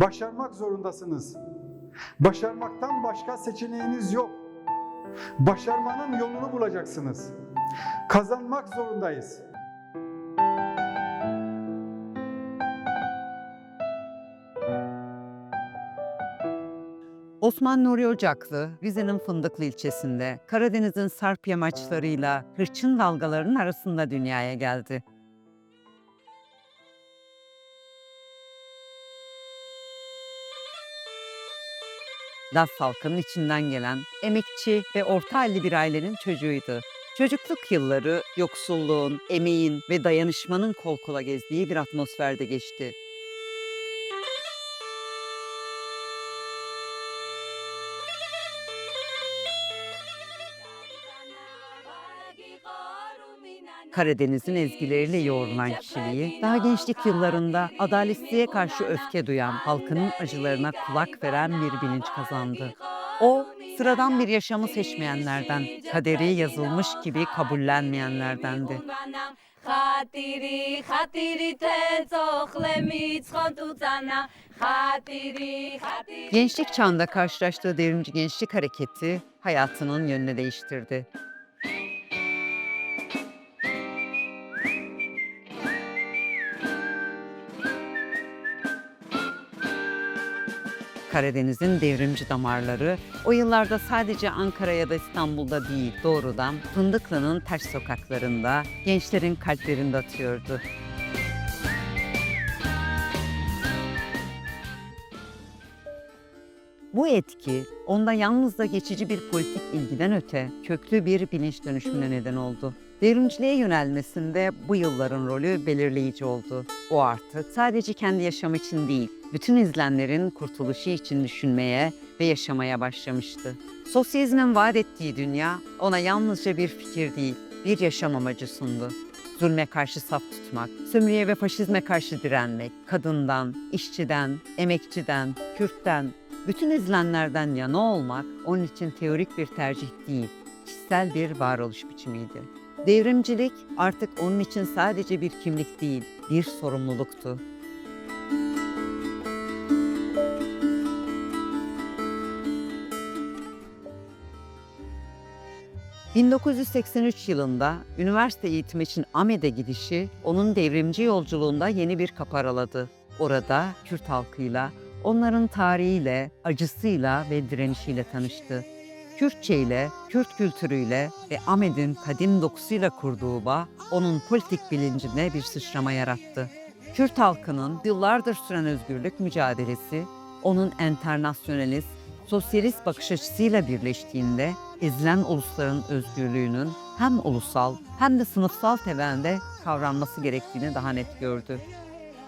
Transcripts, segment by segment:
Başarmak zorundasınız. Başarmaktan başka seçeneğiniz yok. Başarmanın yolunu bulacaksınız. Kazanmak zorundayız. Osman Nuri Ocaklı, Rize'nin Fındıklı ilçesinde Karadeniz'in sarp yamaçlarıyla hırçın dalgalarının arasında dünyaya geldi. Laz halkının içinden gelen emekçi ve orta halli bir ailenin çocuğuydu. Çocukluk yılları yoksulluğun, emeğin ve dayanışmanın kol kola gezdiği bir atmosferde geçti. Karadeniz'in ezgileriyle yoğrulan kişiliği, daha gençlik yıllarında adaletsizliğe karşı öfke duyan, halkının acılarına kulak veren bir bilinç kazandı. O, sıradan bir yaşamı seçmeyenlerden, kaderi yazılmış gibi kabullenmeyenlerdendi. Gençlik çağında karşılaştığı devrimci gençlik hareketi hayatının yönünü değiştirdi. Karadeniz'in devrimci damarları o yıllarda sadece Ankara ya da İstanbul'da değil doğrudan Fındıklı'nın taş sokaklarında gençlerin kalplerinde atıyordu. Bu etki onda yalnızca geçici bir politik ilgiden öte köklü bir bilinç dönüşümüne neden oldu. Devrimciliğe yönelmesinde bu yılların rolü belirleyici oldu. O artık sadece kendi yaşamı için değil, bütün izlenlerin kurtuluşu için düşünmeye ve yaşamaya başlamıştı. Sosyalizmin vaat ettiği dünya ona yalnızca bir fikir değil, bir yaşam amacı sundu. Zulme karşı saf tutmak, sömürüye ve faşizme karşı direnmek, kadından, işçiden, emekçiden, Kürt'ten, bütün izlenlerden yana olmak onun için teorik bir tercih değil, kişisel bir varoluş biçimiydi. Devrimcilik artık onun için sadece bir kimlik değil, bir sorumluluktu. ...1983 yılında üniversite eğitimi için AMED'e gidişi... ...onun devrimci yolculuğunda yeni bir kapı araladı. Orada Kürt halkıyla, onların tarihiyle, acısıyla ve direnişiyle tanıştı. Kürtçe ile, Kürt kültürüyle ve Ahmet'in kadim dokusuyla kurduğu bağ onun politik bilincine bir sıçrama yarattı. Kürt halkının yıllardır süren özgürlük mücadelesi onun enternasyonalist, sosyalist bakış açısıyla birleştiğinde ezilen ulusların özgürlüğünün hem ulusal hem de sınıfsal temelde kavranması gerektiğini daha net gördü.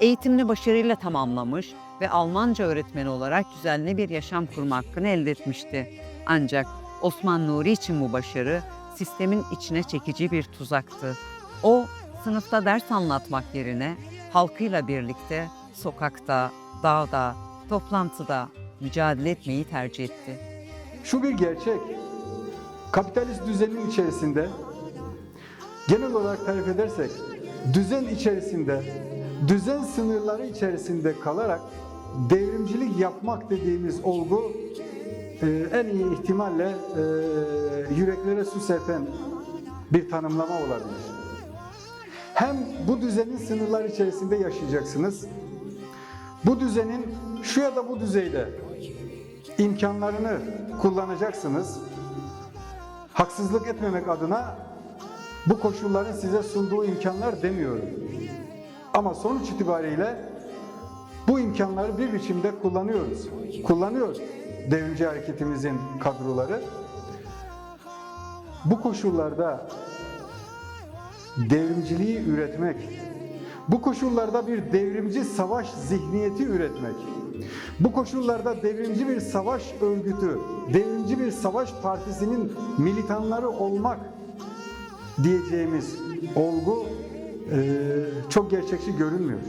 Eğitimini başarıyla tamamlamış ve Almanca öğretmeni olarak düzenli bir yaşam kurma hakkını elde etmişti. Ancak Osman Nuri için bu başarı sistemin içine çekici bir tuzaktı. O sınıfta ders anlatmak yerine halkıyla birlikte sokakta, dağda, toplantıda mücadele etmeyi tercih etti. Şu bir gerçek. Kapitalist düzenin içerisinde genel olarak tarif edersek düzen içerisinde, düzen sınırları içerisinde kalarak devrimcilik yapmak dediğimiz olgu e, en iyi ihtimalle e, yüreklere su serpen bir tanımlama olabilir. Hem bu düzenin sınırları içerisinde yaşayacaksınız. Bu düzenin şu ya da bu düzeyde imkanlarını kullanacaksınız. Haksızlık etmemek adına bu koşulların size sunduğu imkanlar demiyorum. Ama sonuç itibariyle bu imkanları bir biçimde kullanıyoruz. Kullanıyor devrimci hareketimizin kadroları. Bu koşullarda devrimciliği üretmek, bu koşullarda bir devrimci savaş zihniyeti üretmek, bu koşullarda devrimci bir savaş örgütü, devrimci bir savaş partisinin militanları olmak diyeceğimiz olgu çok gerçekçi görünmüyor.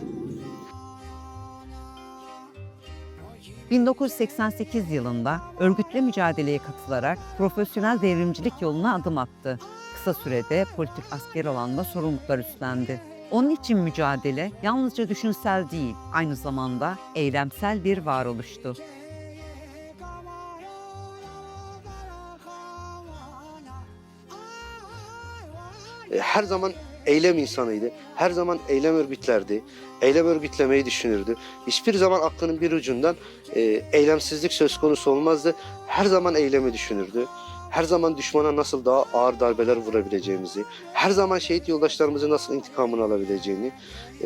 1988 yılında örgütlü mücadeleye katılarak profesyonel devrimcilik yoluna adım attı. Kısa sürede politik asker alanda sorumluluklar üstlendi. Onun için mücadele yalnızca düşünsel değil, aynı zamanda eylemsel bir varoluştu. Her zaman eylem insanıydı. Her zaman eylem örgütlerdi. Eylem örgütlemeyi düşünürdü. Hiçbir zaman aklının bir ucundan e, eylemsizlik söz konusu olmazdı. Her zaman eylemi düşünürdü. Her zaman düşmana nasıl daha ağır darbeler vurabileceğimizi, her zaman şehit yoldaşlarımızın nasıl intikamını alabileceğini,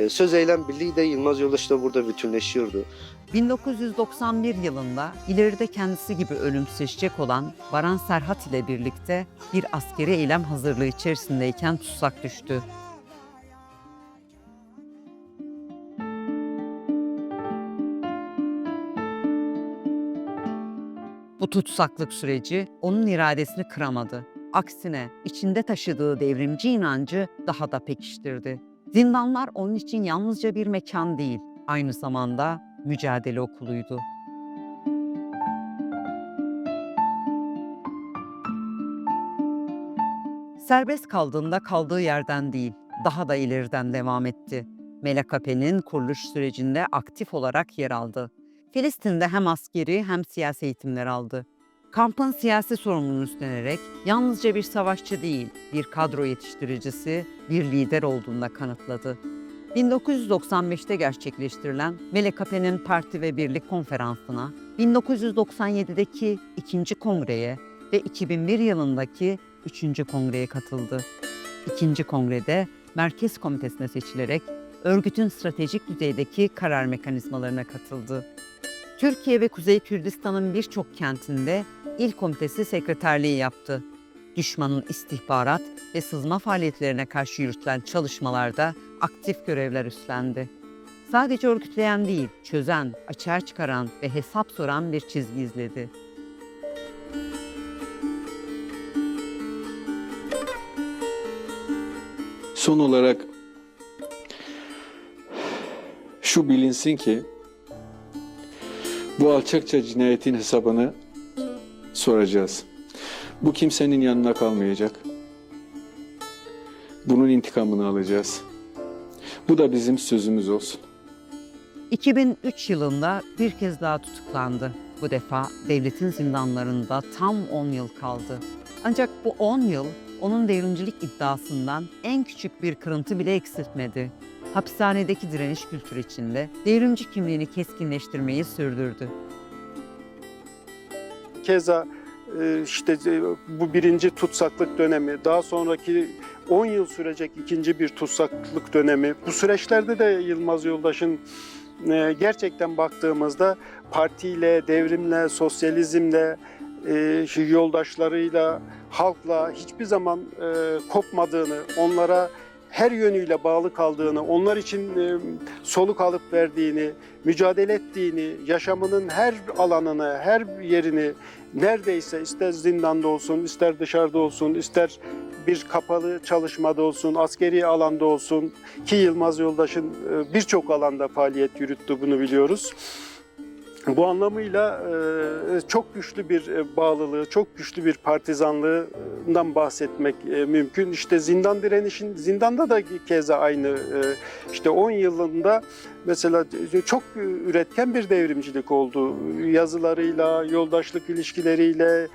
söz eylem birliği de Yılmaz Yoldaş da burada bütünleşiyordu. 1991 yılında ileride kendisi gibi ölümsüzleşecek olan Baran Serhat ile birlikte bir askeri eylem hazırlığı içerisindeyken tutsak düştü. Bu tutsaklık süreci onun iradesini kıramadı. Aksine içinde taşıdığı devrimci inancı daha da pekiştirdi. Zindanlar onun için yalnızca bir mekan değil, aynı zamanda mücadele okuluydu. Serbest kaldığında kaldığı yerden değil, daha da ileriden devam etti. MLKP'nin kuruluş sürecinde aktif olarak yer aldı. Filistin'de hem askeri hem siyasi eğitimler aldı. Kampın siyasi sorumluluğunu üstlenerek yalnızca bir savaşçı değil, bir kadro yetiştiricisi, bir lider olduğunda kanıtladı. 1995'te gerçekleştirilen MLKP'nin Parti ve Birlik Konferansı'na, 1997'deki ikinci kongreye ve 2001 yılındaki üçüncü kongreye katıldı. İkinci kongrede Merkez Komitesi'ne seçilerek örgütün stratejik düzeydeki karar mekanizmalarına katıldı. Türkiye ve Kuzey Kürdistan'ın birçok kentinde İl Komitesi sekreterliği yaptı. Düşmanın istihbarat ve sızma faaliyetlerine karşı yürütülen çalışmalarda aktif görevler üstlendi. Sadece örgütleyen değil, çözen, açığa çıkaran ve hesap soran bir çizgi izledi. Son olarak şu bilinsin ki bu alçakça cinayetin hesabını soracağız. Bu kimsenin yanına kalmayacak. Bunun intikamını alacağız. Bu da bizim sözümüz olsun. 2003 yılında bir kez daha tutuklandı. Bu defa devletin zindanlarında tam 10 yıl kaldı. Ancak bu 10 yıl onun devrimcilik iddiasından en küçük bir kırıntı bile eksiltmedi. Hapishanedeki direniş kültürü içinde devrimci kimliğini keskinleştirmeyi sürdürdü. Keza e, işte e, bu birinci tutsaklık dönemi, daha sonraki 10 yıl sürecek ikinci bir tutsaklık dönemi. Bu süreçlerde de Yılmaz Yoldaş'ın e, gerçekten baktığımızda partiyle, devrimle, sosyalizmle, yoldaşlarıyla, halkla hiçbir zaman kopmadığını, onlara her yönüyle bağlı kaldığını, onlar için e, soluk alıp verdiğini, mücadele ettiğini, yaşamının her alanını, her yerini neredeyse ister zindanda olsun, ister dışarıda olsun, ister bir kapalı çalışmada olsun, askeri alanda olsun ki Yılmaz Yoldaş'ın e, birçok alanda faaliyet yürüttü bunu biliyoruz. Bu anlamıyla çok güçlü bir bağlılığı, çok güçlü bir partizanlığından bahsetmek mümkün. İşte zindan direnişin, zindanda da keza aynı. İşte 10 yılında mesela çok üretken bir devrimcilik oldu. Yazılarıyla, yoldaşlık ilişkileriyle,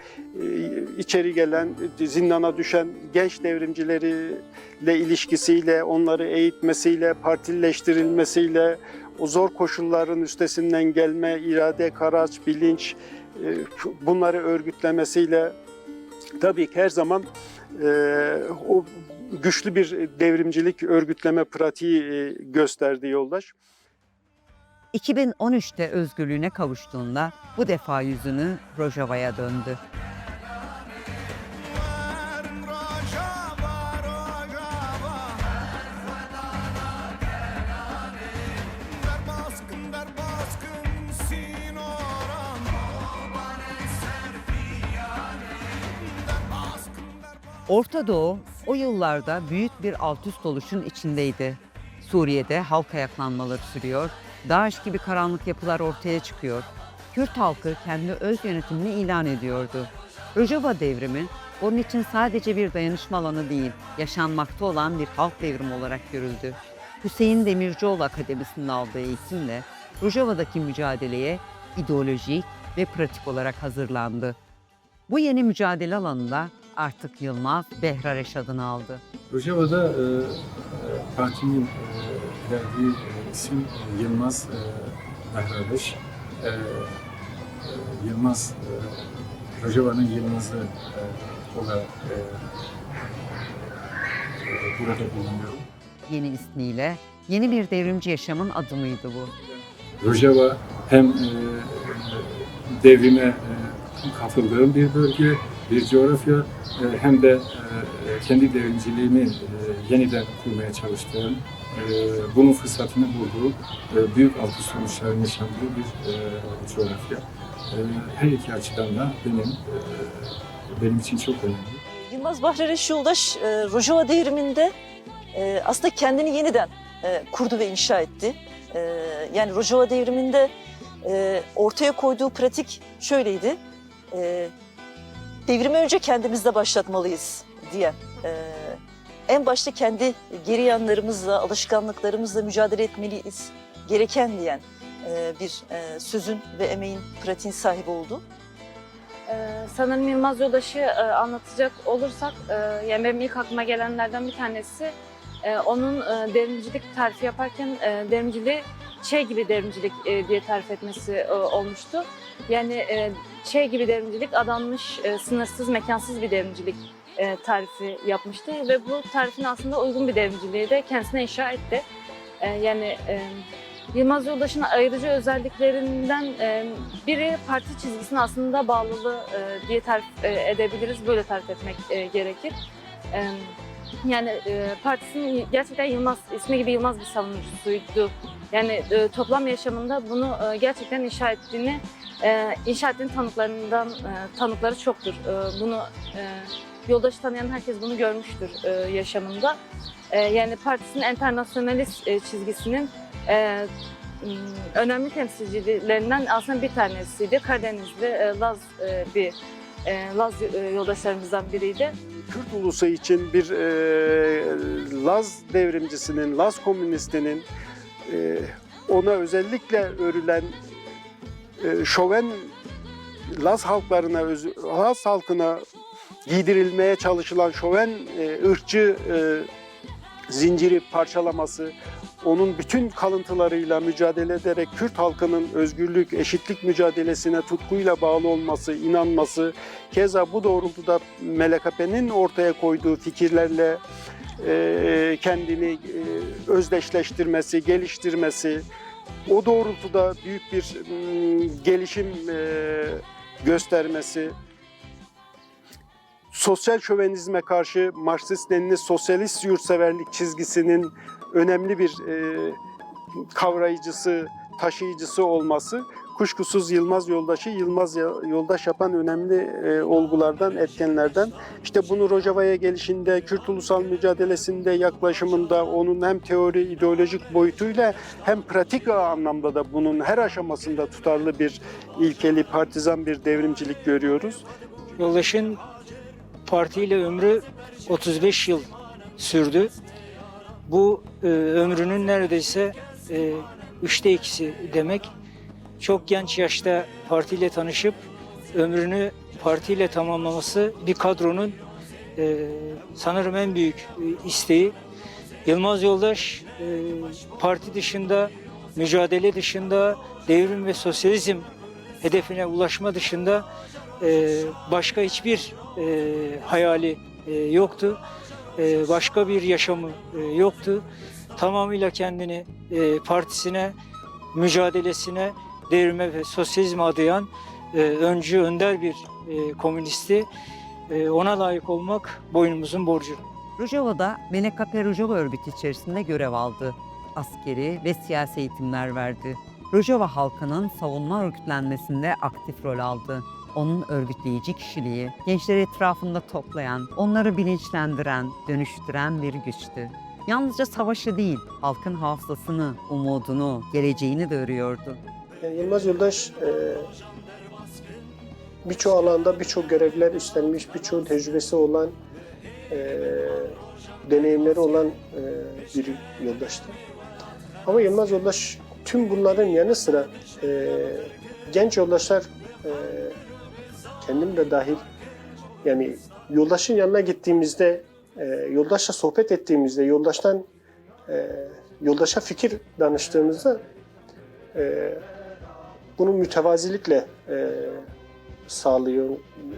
içeri gelen, zindana düşen genç devrimcileriyle ilişkisiyle, onları eğitmesiyle, partilileştirilmesiyle, o zor koşulların üstesinden gelme, irade, karaç, bilinç e, bunları örgütlemesiyle tabii ki her zaman e, o güçlü bir devrimcilik örgütleme pratiği e, gösterdi yoldaş. 2013'te özgürlüğüne kavuştuğunda bu defa yüzünü Rojava'ya döndü. Orta Doğu o yıllarda büyük bir alt üst oluşun içindeydi. Suriye'de halk ayaklanmaları sürüyor, DAEŞ gibi karanlık yapılar ortaya çıkıyor. Kürt halkı kendi öz yönetimini ilan ediyordu. Rojava devrimi onun için sadece bir dayanışma alanı değil, yaşanmakta olan bir halk devrimi olarak görüldü. Hüseyin Demircioğlu Akademisi'nde aldığı eğitimle Rojava'daki mücadeleye ideolojik ve pratik olarak hazırlandı. Bu yeni mücadele alanında artık Yılmaz Behrareş adını aldı. Rojava'da e, e, partinin e, verdiği e, isim e, Yılmaz e, Behradeş. E, e, Yılmaz, e, Rojava'nın Yılmaz'ı e, olarak e, e, burada bulunuyorum. Yeni ismiyle yeni bir devrimci yaşamın adımıydı bu. Rojava hem e, devrime e, katıldığım bir bölge, bir coğrafya e, hem de e, kendi devrimciliğimi e, yeniden kurmaya çalıştığım, bunun fırsatını bulduğu, büyük alkış sonuçlarının yaşandığı bir coğrafya. Her iki açıdan da benim benim için çok önemli. Yılmaz Bahrereş Yoldaş Rojava devriminde aslında kendini yeniden kurdu ve inşa etti. Yani Rojava devriminde ortaya koyduğu pratik şöyleydi. Devrimi önce kendimizde başlatmalıyız diye. E, en başta kendi geri yanlarımızla, alışkanlıklarımızla mücadele etmeliyiz gereken diyen e, bir e, sözün ve emeğin pratiğin sahibi oldu. Ee, sanırım Yılmaz Yoldaş'ı e, anlatacak olursak, e, yani benim ilk aklıma gelenlerden bir tanesi e, onun e, devrimcilik tarifi yaparken e, devrimciliği şey gibi devrimcilik e, diye tarif etmesi e, olmuştu. Yani e, şey gibi devrimcilik adanmış, e, sınırsız, mekansız bir devrimcilik e, tarifi yapmıştı ve bu tarifin aslında uygun bir devrimciliği de kendisine inşa etti. E, yani e, Yılmaz Yoldaş'ın ayırıcı özelliklerinden e, biri parti çizgisine aslında bağlılığı e, diye tarif e, edebiliriz. Böyle tarif etmek e, gerekir. E, yani e, partisinin gerçekten Yılmaz, ismi gibi Yılmaz bir savunucusuydu. Yani e, toplam yaşamında bunu e, gerçekten inşa ettiğini, e, inşa ettiğinin tanıklarından e, tanıkları çoktur. E, bunu e, Yoldaş'ı tanıyan herkes bunu görmüştür e, yaşamında. E, yani partisinin internasyonalist e, çizgisinin e, önemli temsilcilerinden aslında bir tanesiydi. Karadenizli e, Laz e, bir e, Laz e, yoldaşlarımızdan biriydi. Kürt ulusu için bir e, Laz devrimcisinin, Laz komünistinin e, ona özellikle örülen e, şoven Laz halklarına, Laz halkına giydirilmeye çalışılan şoven e, ırkçı e, zinciri parçalaması, onun bütün kalıntılarıyla mücadele ederek Kürt halkının özgürlük, eşitlik mücadelesine tutkuyla bağlı olması, inanması, keza bu doğrultuda MLKP'nin ortaya koyduğu fikirlerle e, kendini e, özdeşleştirmesi, geliştirmesi, o doğrultuda büyük bir mm, gelişim e, göstermesi, sosyal şövenizme karşı Marksist-Leninist sosyalist yurtseverlik çizgisinin önemli bir e, kavrayıcısı, taşıyıcısı olması kuşkusuz Yılmaz Yoldaş'ı Yılmaz Yoldaş yapan önemli e, olgulardan, etkenlerden. İşte bunu Rojava'ya gelişinde, Kürt ulusal mücadelesinde, yaklaşımında onun hem teori, ideolojik boyutuyla hem pratik anlamda da bunun her aşamasında tutarlı bir ilkeli, partizan bir devrimcilik görüyoruz. Yoldaş'ın partiyle ömrü 35 yıl sürdü. Bu e, ömrünün neredeyse e, üçte ikisi demek. Çok genç yaşta partiyle tanışıp ömrünü partiyle tamamlaması bir kadronun e, sanırım en büyük e, isteği. Yılmaz Yoldaş e, parti dışında, mücadele dışında, devrim ve sosyalizm hedefine ulaşma dışında e, başka hiçbir e, hayali e, yoktu. E, başka bir yaşamı e, yoktu. Tamamıyla kendini e, partisine, mücadelesine, devrime ve sosyalizme adayan e, öncü, önder bir e, komünisti. E, ona layık olmak boynumuzun borcu. Rojava'da MNKP Rojava örgütü içerisinde görev aldı. Askeri ve siyasi eğitimler verdi. Rojava halkının savunma örgütlenmesinde aktif rol aldı. Onun örgütleyici kişiliği, gençleri etrafında toplayan, onları bilinçlendiren, dönüştüren bir güçtü. Yalnızca savaşı değil, halkın hafızasını, umudunu, geleceğini de örüyordu. Yılmaz Yoldaş e, birçok alanda birçok görevler üstlenmiş, birçok tecrübesi olan, e, deneyimleri olan e, bir yoldaştı. Ama Yılmaz Yoldaş tüm bunların yanı sıra genç yoldaşlar e, kendim de dahil yani yoldaşın yanına gittiğimizde yoldaşla sohbet ettiğimizde yoldaştan yoldaşa fikir danıştığımızda bunu mütevazilikle e, sağlıyor,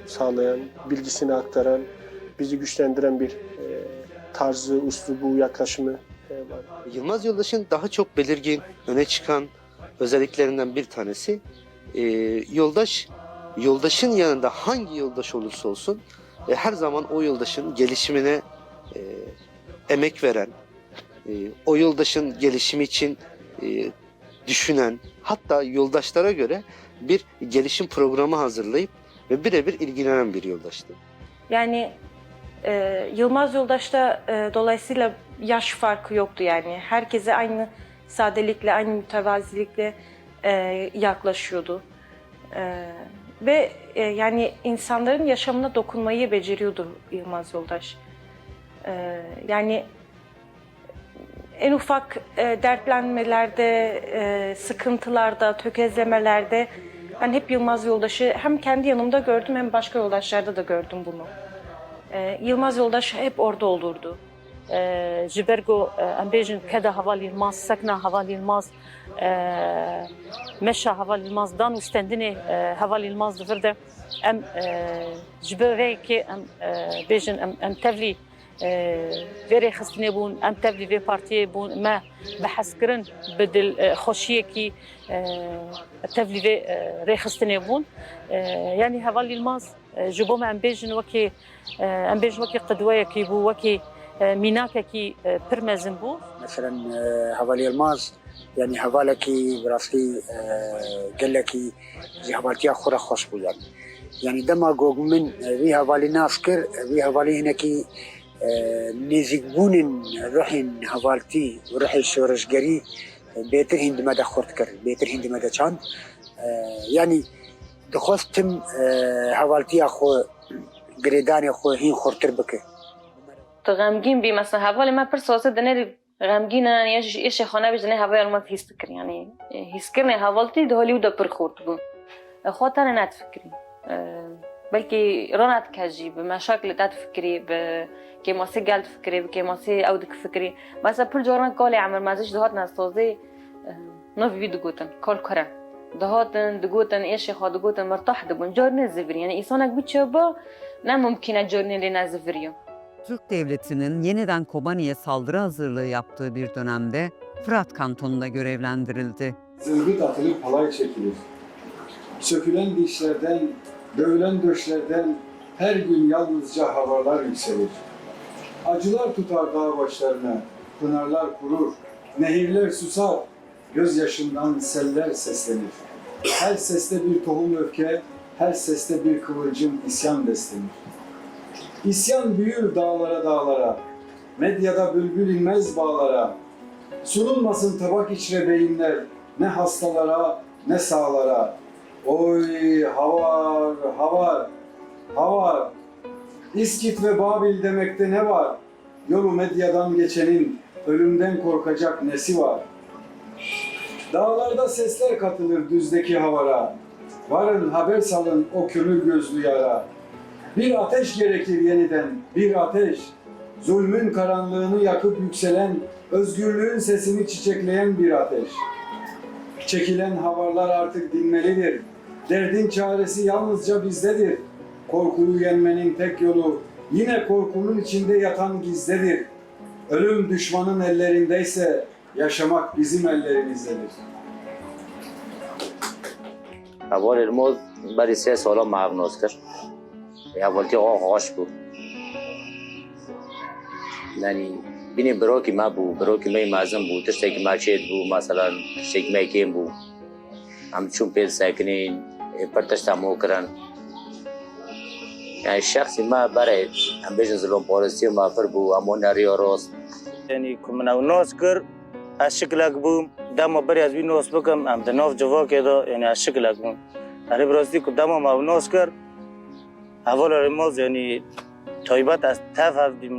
sağlayan, bilgisini aktaran, bizi güçlendiren bir e, tarzı, uslubu, yaklaşımı e, var. Yılmaz Yoldaş'ın daha çok belirgin, öne çıkan özelliklerinden bir tanesi e, yoldaş, yoldaşın yanında hangi yoldaş olursa olsun e, her zaman o yoldaşın gelişimine e, emek veren, e, o yoldaşın gelişimi için e, düşünen, hatta yoldaşlara göre bir gelişim programı hazırlayıp ve birebir ilgilenen bir yoldaştı. Yani e, Yılmaz Yoldaş'ta e, dolayısıyla yaş farkı yoktu yani. Herkese aynı sadelikle, aynı mütevazilikle e, yaklaşıyordu. E, ve e, yani insanların yaşamına dokunmayı beceriyordu Yılmaz Yoldaş. E, yani en ufak e, dertlenmelerde, e, sıkıntılarda, tökezlemelerde ben hep Yılmaz Yoldaş'ı hem kendi yanımda gördüm hem başka yoldaşlarda da gördüm bunu. E, Yılmaz Yoldaş hep orada olurdu. E, ji ber e, keda heva Yılmaz, sekna heva Yılmaz, e, meşa heva Yılmaz, dan û stendinê heva Yılmaz divir de em ji آه، فيري خصني بون انترفيفي بارتي بون ما بحس بدل آه، خوشيه كي آه، تفليفي ري خصني بون. يعني هذا الماز جبوم ام بيجن وكي ام بيجن وكي قدوايا كي بو وكي ميناكا كي برمازن بو. مثلا هذا الماز يعني هذا كي براسكي قال لك زي هبالتي أخرى خوش بو يعني. يعني دماغوغ من ريها فالي ناسكر ريها فالي هناكي نزیگبونن روحین هوالتی و روح شورشگری بهتر هند مده خورد کرد. بهتر هند مده چند؟ یعنی دخواستم هوالتی خو گریدان خو هین خورتر بکه. تو غمگین بی مثلا هوال ما پر سواسه دنه غمگینن یا یعنی ایش خانه بیش دنه هوای علمت هیست کر یعنی هیست کرنه هوالتی ده هالیودا پر خورد بو. خواهد تنه نت فکری بلکه رانت کجی به مشاکل تات فکری به که ماسی گلد فکری به که ماسی اودک فکری مثلا پر جوران کالی عمر مازش دهات نستازه نو ویدو گوتن کال کرم دهاتن دگوتن ایش خوا دگوتن مرتاح دبون جار نزفری yani insanak bir çaba ne mümküne jorneli nazifiriyor. Türk Devleti'nin yeniden Kobani'ye saldırı hazırlığı yaptığı bir dönemde Fırat Kantonu'nda görevlendirildi. Zılgıt atılıp halay çekilir. Sökülen dişlerden, dövülen döşlerden her gün yalnızca havalar yükselir. Acılar tutar dağ başlarına, pınarlar kurur, nehirler susar, gözyaşından seller seslenir. Her seste bir tohum öfke, her seste bir kıvılcım isyan beslenir. İsyan büyür dağlara dağlara, medyada bülbül inmez bağlara. Sunulmasın tabak içre beyinler, ne hastalara ne sağlara. Oy havar, havar, havar. İskit ve Babil demekte ne var? Yolu medyadan geçenin ölümden korkacak nesi var? Dağlarda sesler katılır düzdeki havara. Varın haber salın o kömür gözlü yara. Bir ateş gerekir yeniden, bir ateş. Zulmün karanlığını yakıp yükselen, özgürlüğün sesini çiçekleyen bir ateş. Çekilen havarlar artık dinmelidir. Derdin çaresi yalnızca bizdedir. Korkuyu yenmenin tek yolu yine korkunun içinde yatan gizdedir. Ölüm düşmanın ellerindeyse yaşamak bizim ellerimizdedir. اول الموز برای سه سالا مهبناز کرد اولتی آقا هاش بود یعنی بینی براکی ما بود براکی ما مازم بود تشتکی ما چید بود مثلا تشتکی ما کیم بود هم چون پید پرتشتم کردن. یعنی شخصی ما برای امبیشن زلون پارسی ما پر بو امون ریا راست. یعنی کمنو ناز کرد از شکلک بوم. دم بری از بین ناز بکم ام دناف جوا دو، یعنی از شکلک بوم. هره براستی که دم ما ناز کر اول رماز یعنی تایبت از تف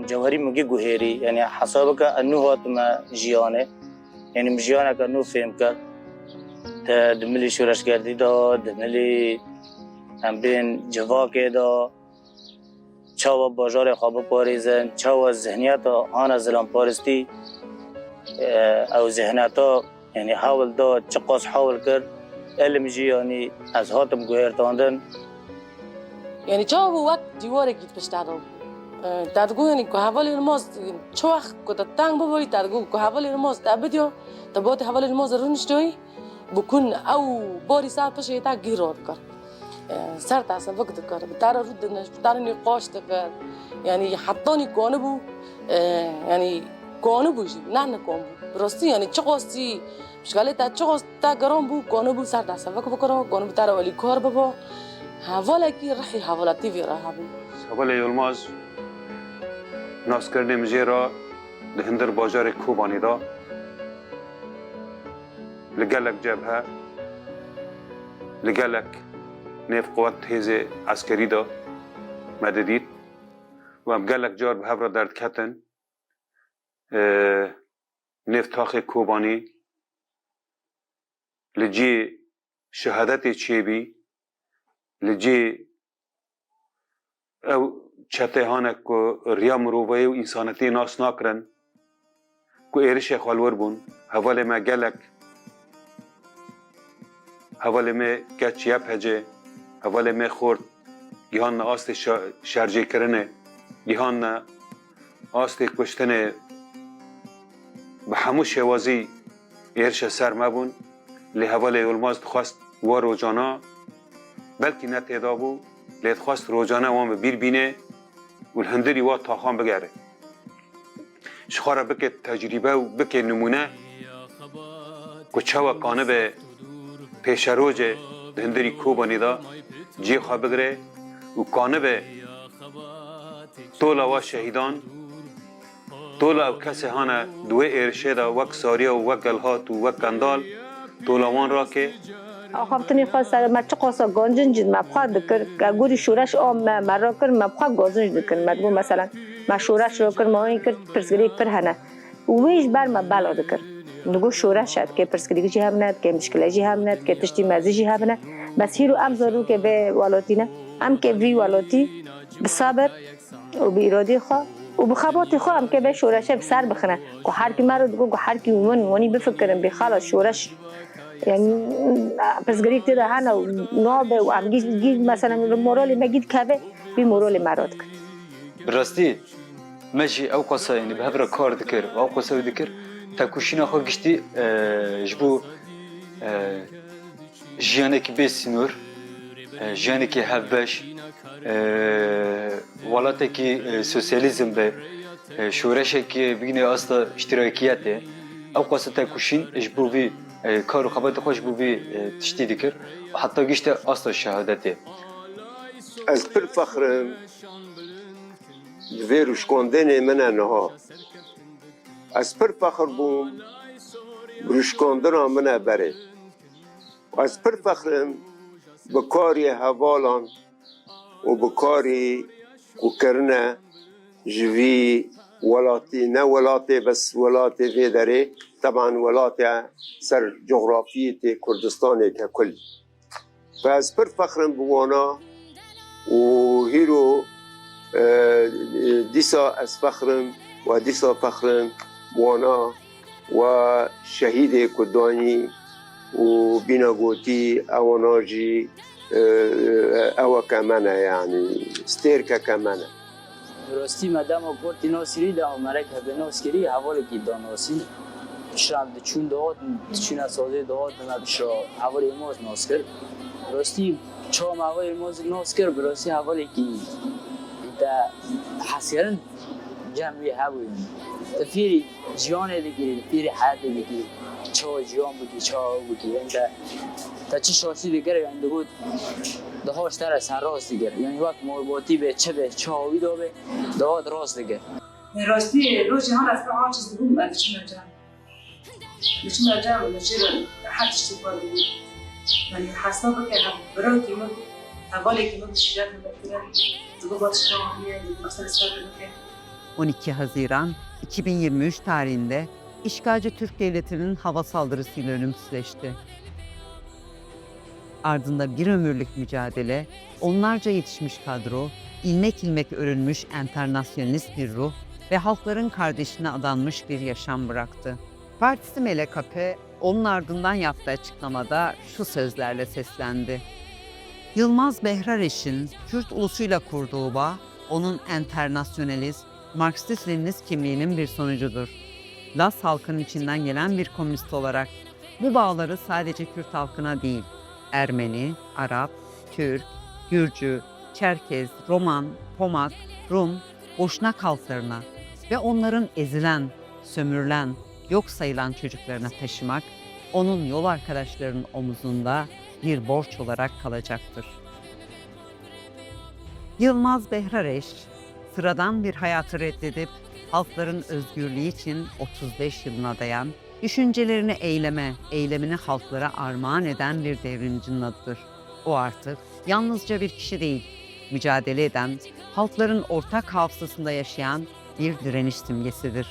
جوهری مگی گوهری. یعنی حساب که انو ما جیانه. یعنی مجیانه که انو فهم کرد. د ملي شورشګردي دا د ملي همبین جواکه دا چاو بازار خواب پاریزن چاو ذهنیت آن از زلام پارستی او ذهنیت یعنی حاول دا چقاس حاول کرد. علم جی یعنی از هاتم گوهرتاندن یعنی چاو وقت دیواره گیت پشت دادم تدگو یعنی که حوال ارماز چو وقت که تنگ ببایی تدگو که حوال ارماز تبدیو تبات حوال ارماز رو نشتوی. بکن او باری سر پشه یه تا گیرار کرد سر تا سبک دکر بتاره رود دنش بتاره نقاش دکر یعنی حتی نیکانه بو. یعنی کانه بو نان نه نکان یعنی چه خواستی؟ مشکلی تا چه تا گران بو. کانه بو. سر تا سبک بکر کانه بتاره ولی کار ببا. حواله کی رحی حواله تیوی را حبی سبال یلماز. ناس کردیم جیرا ده هندر باجار کوبانی دا. لقى لك جبهة لقى لك نيف قوات هيزة عسكري دا مدديت وقال لك جار بهفرة درد كتن؟ نيف تاخي كوباني؟ لجي شهادتي چيبي لجي او چته هانه کو ریا مروبه و انسانتی ناس ناکرن؟ کو ایرش خوالور بون؟ حوال ما گلک حواله ما گچ یپ هجه حواله ما خورد گیهان آست شرجه کرنه گیهان آست کشتنه به همو شوازی ایرش سر مبون لی حواله علماز خواست و روزانا بلکه نه تعدا بو لیت خواست روزانه وام بیر بینه و الهندری وا تاخان بگره شخارا بکه تجربه و بکه نمونه که چوا کانه به پیش روج هندری کوبانی دا جی خواه بگره و کانه به تولا و شهیدان. تولا و کسی هانه دوه ارشه دا وک ساریا و وک گلهات و وک گندال تولا وان را که آخافتنی خواست ما چه قاسا گانجن جد ما بخواد دکر گوری شورش آم ما مرا کر ما بخواد گانجن دکر ما دگو مثلا ما شورش رو کر ما این کر پرسگری پر هنه. ویش بر ما بلا دکر نگو شورش هد که پرسگری جی هم ند که مشکل جی هم ند که تشتی مزی جی هم ند بس هیرو ام ضرور که به والاتی نه. ام که وی والاتی بصبر و به ارادی خواه و بخبات خواه هم که به شورش بسر بخنه. که هر کی مرا دگو که هر کی ومن ونی بفکرم به خلاص شورش يعني پرسگری کتی ده هنه و نابه و هم گید مثلا مورالی ما گید کبه بی مورالی مراد کن. براستی مجی او قصه یعنی به هفره کار دکر او قصه دکر. Takushina Hogishti ee, bu e, jiyaneki beş sinur ee, jiyaneki hevbeş valateki ee, e, sosyalizm be e, şureşeki bine asla iştirakiyete ev kası takushin bu bir kar xabat xoş bu bir tişti hatta gişte asla şehadeti. Ez pir fakhrim veruş kondene mena neha از پر از فخر بوم روشکاندن من بره. و از پر فخرم به کاری حوالان و به کاری کوکرنه جوی ولاتی نه ولاتی بس ولاتی وی داره طبعا ولاتی سر جغرافیت کردستان ككل فاز پر فخرم بوانا و هيرو ديسا از فخرم و ديسا فخرم مانا و شهید کدانی و بینگوتی اوانا جی أو کمنه یعنی سترکه کمنه راستی مدام و گوتی ناسیری ده مرک به ناسیری حوالی که داناسیری شرم چون داد چون اسازه داد نبشا حوال ایماز ناس کرد. راستی چام حوال ایماز ناس کرد براستی حوالی که ده حسیرن. جمع هبوین تفیری جیان دیگی تفیری حد دیگری چا جیان بگی چا بگی انت یعنی تا چی شاسی دیگر یعنی دو بود. دهاش تر از راست دیگر. یعنی وقت مرباطی به چه به چاوی دو به دواد راست دیگر. راستی رو جهان از به آن چیز بعد چون جمع؟ چون جمع؟ بود چرا حدش تو حساب که هم برای که من اولی که من شدت می‌کنم شما میاد مثلا استفاده 12 Haziran 2023 tarihinde işgalci Türk Devleti'nin hava saldırısıyla ölümsüzleşti. Ardında bir ömürlük mücadele, onlarca yetişmiş kadro, ilmek ilmek örülmüş enternasyonist bir ruh ve halkların kardeşine adanmış bir yaşam bıraktı. Partisi MLKP onun ardından yaptığı açıklamada şu sözlerle seslendi. Yılmaz Behrareş'in Kürt ulusuyla kurduğu bağ, onun enternasyonalist, Marksist-Leninist kimliğinin bir sonucudur. Las halkının içinden gelen bir komünist olarak bu bağları sadece Kürt halkına değil, Ermeni, Arap, Türk, Gürcü, Çerkez, Roman, Pomak, Rum, Boşnak halklarına ve onların ezilen, sömürülen, yok sayılan çocuklarına taşımak, onun yol arkadaşlarının omuzunda bir borç olarak kalacaktır. Yılmaz Behrareş, sıradan bir hayatı reddedip halkların özgürlüğü için 35 yılına dayan, düşüncelerini eyleme, eylemini halklara armağan eden bir devrimcinin adıdır. O artık yalnızca bir kişi değil, mücadele eden, halkların ortak hafızasında yaşayan bir direniş simgesidir.